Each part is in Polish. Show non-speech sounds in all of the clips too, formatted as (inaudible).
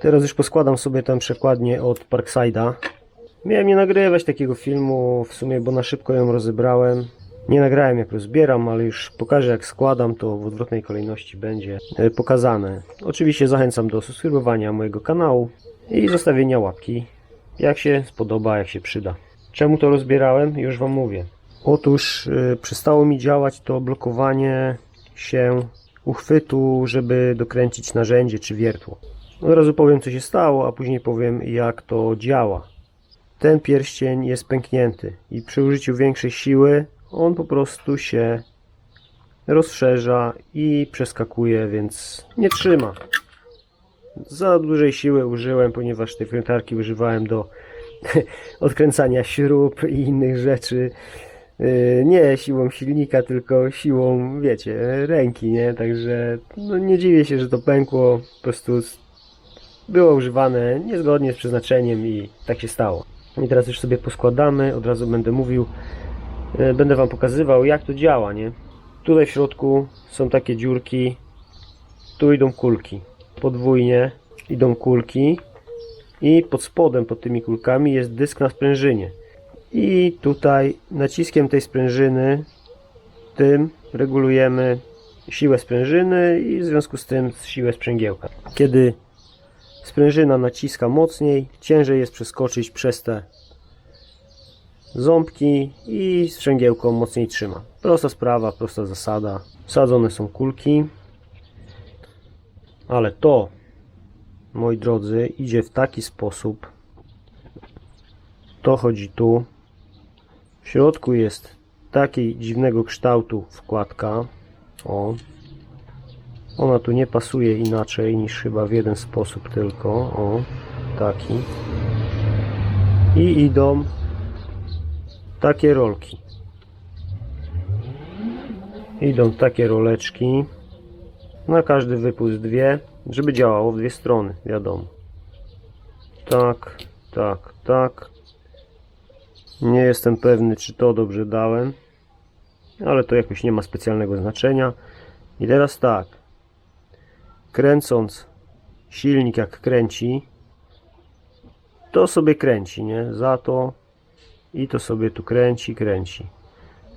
Teraz już poskładam sobie tę przekładnię od Parkside'a. Miałem nie nagrywać takiego filmu w sumie, bo na szybko ją rozebrałem. Nie nagrałem jak rozbieram, ale już pokażę jak składam, to w odwrotnej kolejności będzie e, pokazane. Oczywiście zachęcam do subskrybowania mojego kanału i zostawienia łapki, jak się spodoba, jak się przyda. Czemu to rozbierałem? Już Wam mówię. Otóż y, przestało mi działać to blokowanie się uchwytu, żeby dokręcić narzędzie czy wiertło. Od razu powiem co się stało, a później powiem jak to działa. Ten pierścień jest pęknięty i przy użyciu większej siły on po prostu się rozszerza i przeskakuje, więc nie trzyma. Za dużej siły użyłem, ponieważ tej wkrętarki używałem do (laughs) odkręcania śrub i innych rzeczy. Yy, Nie siłą silnika, tylko siłą, wiecie, ręki, nie? Także no, nie dziwię się, że to pękło. Po prostu było używane niezgodnie z przeznaczeniem i tak się stało. I teraz już sobie poskładamy, od razu będę mówił, yy, będę Wam pokazywał jak to działa, nie? Tutaj w środku są takie dziurki, tu idą kulki. Podwójnie idą kulki i pod spodem, pod tymi kulkami jest dysk na sprężynie. I tutaj naciskiem tej sprężyny tym regulujemy siłę sprężyny i w związku z tym siłę sprzęgiełka. Kiedy sprężyna naciska mocniej, ciężej jest przeskoczyć przez te ząbki i sprzęgiełko mocniej trzyma. Prosta sprawa, prosta zasada. Wsadzone są kulki, ale to, moi drodzy, idzie w taki sposób. To chodzi tu. W środku jest takiej dziwnego kształtu wkładka. O. Ona tu nie pasuje inaczej niż chyba w jeden sposób tylko. O, taki. I idą takie rolki. Idą takie roleczki. Na każdy wypust dwie, żeby działało w dwie strony, wiadomo. Tak, tak, tak. Nie jestem pewny, czy to dobrze dałem, ale to jakoś nie ma specjalnego znaczenia. I teraz tak, kręcąc silnik jak kręci, to sobie kręci, nie? Za to i to sobie tu kręci, kręci.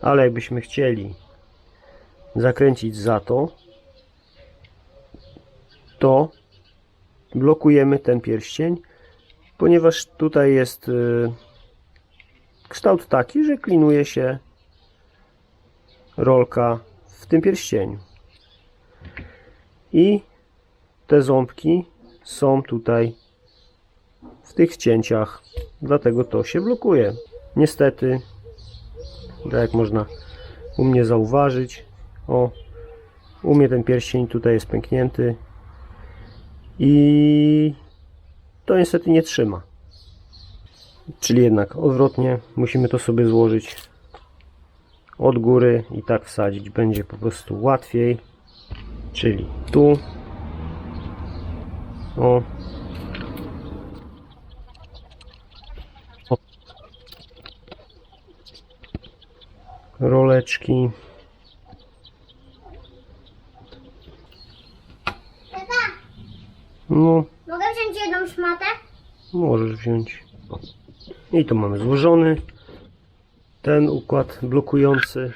Ale jakbyśmy chcieli zakręcić za to, to blokujemy ten pierścień, ponieważ tutaj jest y, kształt taki, że klinuje się rolka w tym pierścieniu. I te ząbki są tutaj w tych cięciach, dlatego to się blokuje. Niestety, tak jak można u mnie zauważyć, o, u mnie ten pierścień tutaj jest pęknięty i to niestety nie trzyma. Czyli jednak odwrotnie musimy to sobie złożyć od góry i tak wsadzić będzie po prostu łatwiej. Czyli tu o O. roleczki no mogę wziąć jedną szmatę? Możesz wziąć. I tu mamy złożony ten układ blokujący.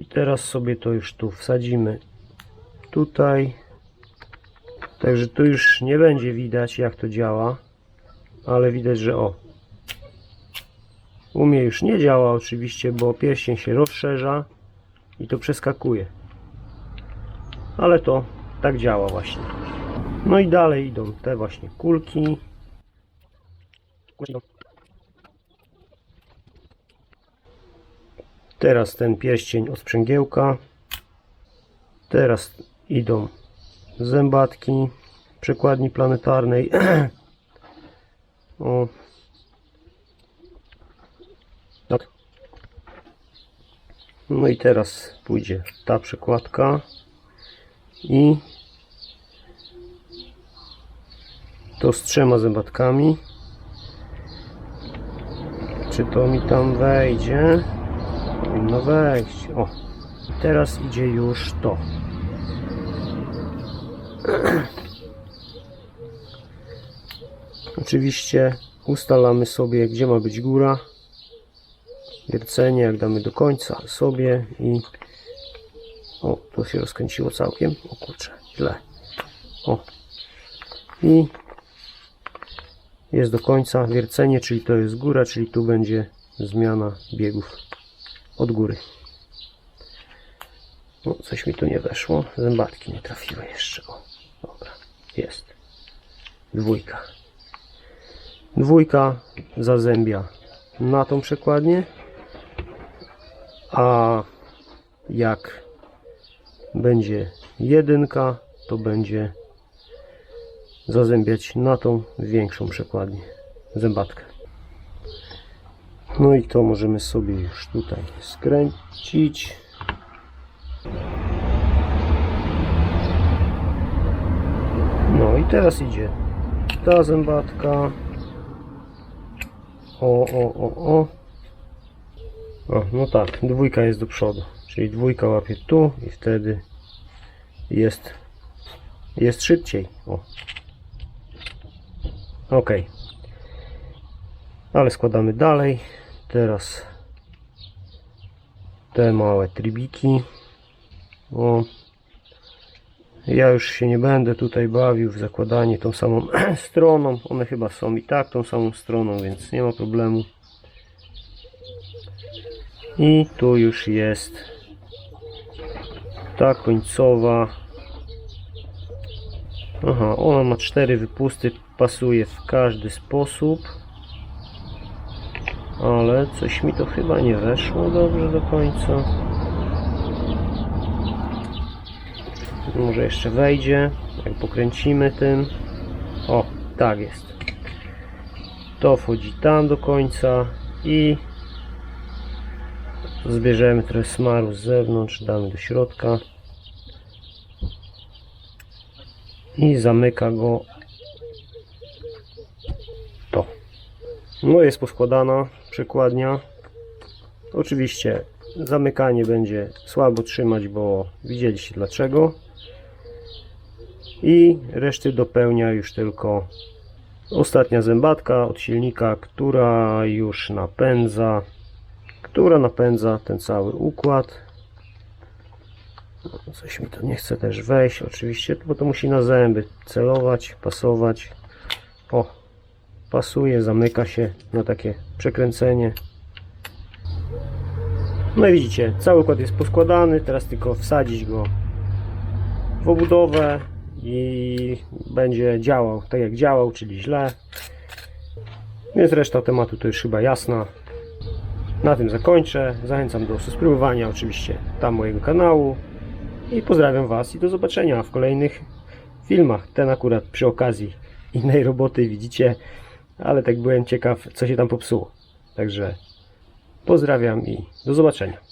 I teraz sobie to już tu wsadzimy tutaj. Także tu już nie będzie widać jak to działa, ale widać, że o. U mnie już nie działa oczywiście, bo pierścień się rozszerza i to przeskakuje. Ale to tak działa właśnie. No i dalej idą te właśnie kulki. Teraz ten pierścień od sprzęgiełka. Teraz idą zębatki przekładni planetarnej. (clears throat) o. Tak. No i teraz pójdzie ta przekładka i to z trzema zębatkami. Czy to mi tam wejdzie? Powinno wejść. O, teraz idzie już to. (clears throat) Oczywiście ustalamy sobie, gdzie ma być góra. Wiercenie, jak damy do końca sobie i o, to się rozkręciło całkiem. O kurczę, źle. O. I jest do końca wiercenie, czyli to jest góra, czyli tu będzie zmiana biegów od góry. No, coś mi tu nie weszło. Zębatki nie trafiły jeszcze. O, jest. Dwójka. Dwójka zazębia na tą przekładnię, a jak będzie jedynka, to będzie zazębiać na tą większą przekładnię, zębatkę. No i to możemy sobie już tutaj skręcić. No i teraz idzie ta zębatka. O, o, o, o. O, no tak, dwójka jest do przodu. Czyli dwójka łapie tu i wtedy jest jest szybciej. O. Ok. Ale składamy dalej. Teraz te małe tribiki. O. Ja już się nie będę tutaj bawił w zakładanie tą samą (clears throat) stroną. One chyba są i tak tą samą stroną, więc nie ma problemu. I tu już jest ta końcowa. Aha, ona ma cztery wypusty, pasuje w każdy sposób. Ale coś mi to chyba nie weszło dobrze do końca. Może jeszcze wejdzie, jak pokręcimy tym. O, tak jest. To wchodzi tam do końca i zbierzemy trochę smaru z zewnątrz, damy do środka i zamyka go to. No jest poskładana przekładnia. Oczywiście zamykanie będzie słabo trzymać, bo widzieliście dlaczego. I reszty dopełnia już tylko ostatnia zębatka od silnika, która już napędza, która napędza ten cały układ. No, Coś mi to nie chce też wejść, oczywiście, bo to musi na zęby celować, pasować. O, pasuje, zamyka się na takie przekręcenie. No i widzicie, cały układ jest poskładany, teraz tylko wsadzić go w obudowę i będzie działał tak jak działał, czyli źle. Więc reszta tematu to już chyba jasna. Na tym zakończę. Zachęcam do subskrybowania oczywiście tam mojego kanału. I pozdrawiam Was i do zobaczenia w kolejnych filmach. Ten akurat przy okazji innej roboty widzicie, ale tak byłem ciekaw co się tam popsuło. Także pozdrawiam i do zobaczenia.